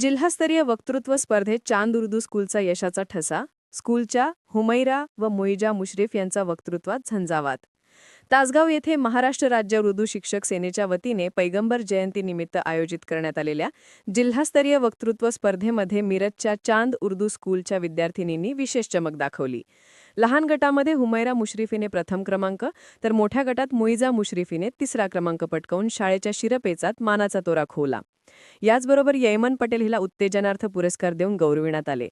जिल्हास्तरीय वक्तृत्व स्पर्धेत चांद उर्दू स्कूलचा यशाचा ठसा स्कूलच्या हुमैरा व मोईजा मुश्रीफ यांचा वक्तृत्वात झंझावात. तासगाव येथे महाराष्ट्र राज्य उर्दू शिक्षक सेनेच्या वतीने पैगंबर जयंतीनिमित्त आयोजित करण्यात आलेल्या जिल्हास्तरीय वक्तृत्व स्पर्धेमध्ये मिरजच्या चांद उर्दू स्कूलच्या विद्यार्थिनींनी विशेष चमक दाखवली. लहान गटामध्ये हुमैरा मुश्रीफीने प्रथम क्रमांक तर मोठ्या गटात मुईजा मुश्रीफीने तिसरा क्रमांक पटकावून शाळेच्या शिरपेचात मानाचा तोरा खोवला. याचबरोबर यैमन पटेल हिला उत्तेजनार्थ पुरस्कार देऊन गौरविण्यात आले.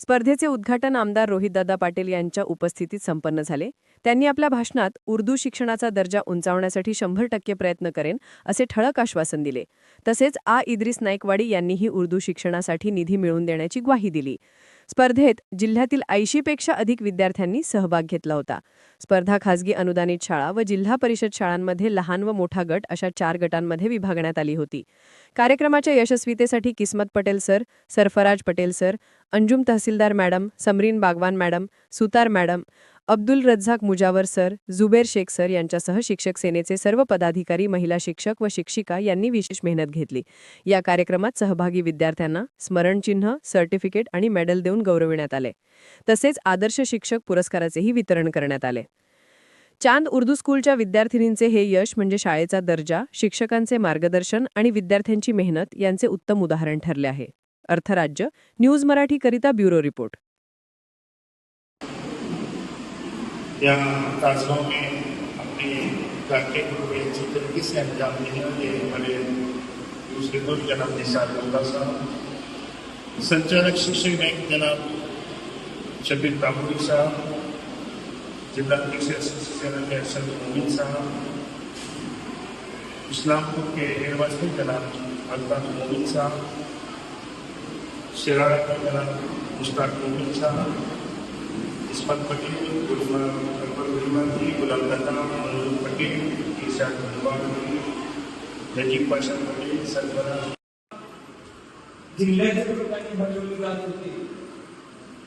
स्पर्धेचे उद्घाटन आमदार रोहितदादा पाटील यांच्या उपस्थितीत संपन्न झाले. त्यांनी आपल्या भाषणात उर्दू शिक्षणाचा दर्जा उंचावण्यासाठी शंभर टक्के प्रयत्न करेन असे ठळक आश्वासन दिले. तसेच आ. इद्रिस नाईकवाडी यांनीही उर्दू शिक्षणासाठी निधी मिळवून देण्याची ग्वाही दिली. स्पर्धेत जिल्ह्यातील ऐंशीपेक्षा अधिक विद्यार्थ्यांनी सहभाग घेतला होता. स्पर्धा खासगी अनुदानित शाळा व जिल्हा परिषद शाळांमध्ये लहान व मोठा गट अशा चार गटांमध्ये विभागण्यात आली होती. कार्यक्रमाच्या यशस्वीतेसाठी Kismat Patel sir Sarfaraz Patel sir Anjum Tahsildar madam Samreen Bagwan madam Sutar madam Abdul Razak Mujawar sir Zuber Shaikh sir यांच्यासह शिक्षक सेनेचे सर्व पदाधिकारी महिला शिक्षक व शिक्षिका यांनी विशेष मेहनत घेतली. या कार्यक्रमात सहभागी विद्यार्थ्यांना स्मरणचिन्ह सर्टिफिकेट आणि मेडल देऊन गौरविण्यात आले. तसेच आदर्श शिक्षक पुरस्काराचेही वितरण करण्यात आले. चांद उर्दू स्कूलच्या विद्यार्थिनींचे हे यश म्हणजे शाळेचा दर्जा शिक्षकांचे मार्गदर्शन आणि विद्यार्थ्यांची मेहनत यांचे उत्तम उदाहरण ठरले आहे. अर्थराज्य न्यूज मराठीकरिता ब्युरो रिपोर्ट. या ताजगांव में अपने जाके हुए तरीके से अंजाम दिए ये हमारे दूसरे दोस्त जनाब निसार गुप्ता साहब संचालक शिक्षक बैंक जनाब शबीर तामूरी साहब, जिला परिषद शिक्षक के मोमिन साहब, इस्लामपुर के हेडमास्टर जनाब अल्ताफ मोमिन साहब शिराड़ा के जनाब मुश्ताक मोमिन साहब इस्मत पटेल गुलमा अकबर गुलमाजी गुलाम दत्ता मनोज पटेल ईशान गुलबाग नजीब पाशा पटेल सरफराज जिल्ह्याच्या ठिकाणी भरवली जात होती.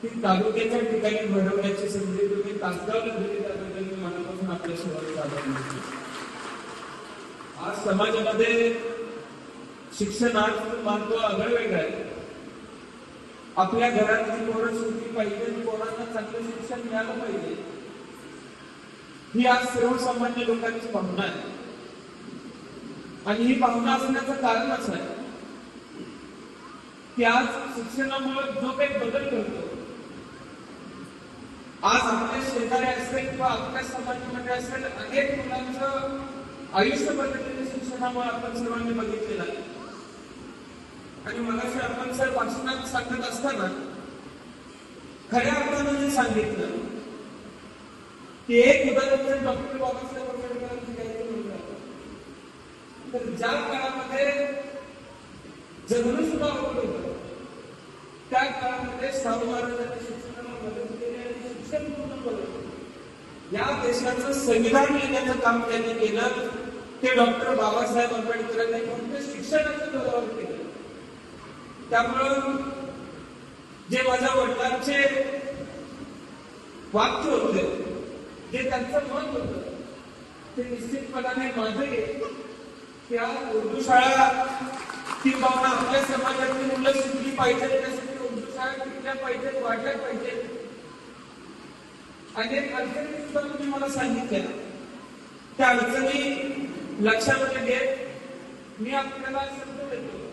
ती तालुक्याच्या ठिकाणी भरवण्याची संधी तुम्ही तासगावला दिली त्याबद्दल मी मनापासून आपल्यासोबत आभार आज समाजामध्ये शिक्षण आज मानतो आगळ वेगळा आहे. आपल्या घरातली पोरं सुटली पाहिजे पोरांना चांगलं शिक्षण मिळालं पाहिजे. ही आज सर्वसामान्य लोकांची भावना आहे. आणि ही भावना असण्याचं कारणच आहे की आज शिक्षणामुळे जो काही बदल करतो आज आपल्या शेजारी असेल किंवा आपल्या समाजामध्ये असेल अनेक मुलांचं आयुष्य बदललेल्या शिक्षणामुळे आपण सर्वांनी बघितलेलं आहे. आणि मगाशी अर्पण सर वाचनात सांगत असताना खऱ्या अर्थानं जे सांगितलं की एक उदाहरण डॉक्टर बाबासाहेब आंबेडकरांचं तर ज्या काळामध्ये जगणं सुद्धा अवघड होतं त्या काळामध्ये शाहू महाराजांनी शिक्षणाला मदत केली आणि शिक्षण पूर्ण बदललं या देशाचं संविधान लिहिण्याचं काम त्यांनी केलं. ते डॉक्टर बाबासाहेब आंबेडकरांनी फक्त शिक्षणाच्या जोरावर केलं. त्यामुळं जे माझ्या वडिलांचे वाक्य होते जे त्यांचं मत होतं ते निश्चितपणाने माझे त्या उर्दू शाळा किंवा आपल्या समाजातली मुलं शिकली पाहिजे त्यासाठी उर्दू शाळा शिकल्या पाहिजेत वाढल्या पाहिजेत. अनेक अडचणी सुद्धा तुम्ही मला सांगितल्या त्या अडचणी लक्षामध्ये घेत मी आपल्याला शब्द देतो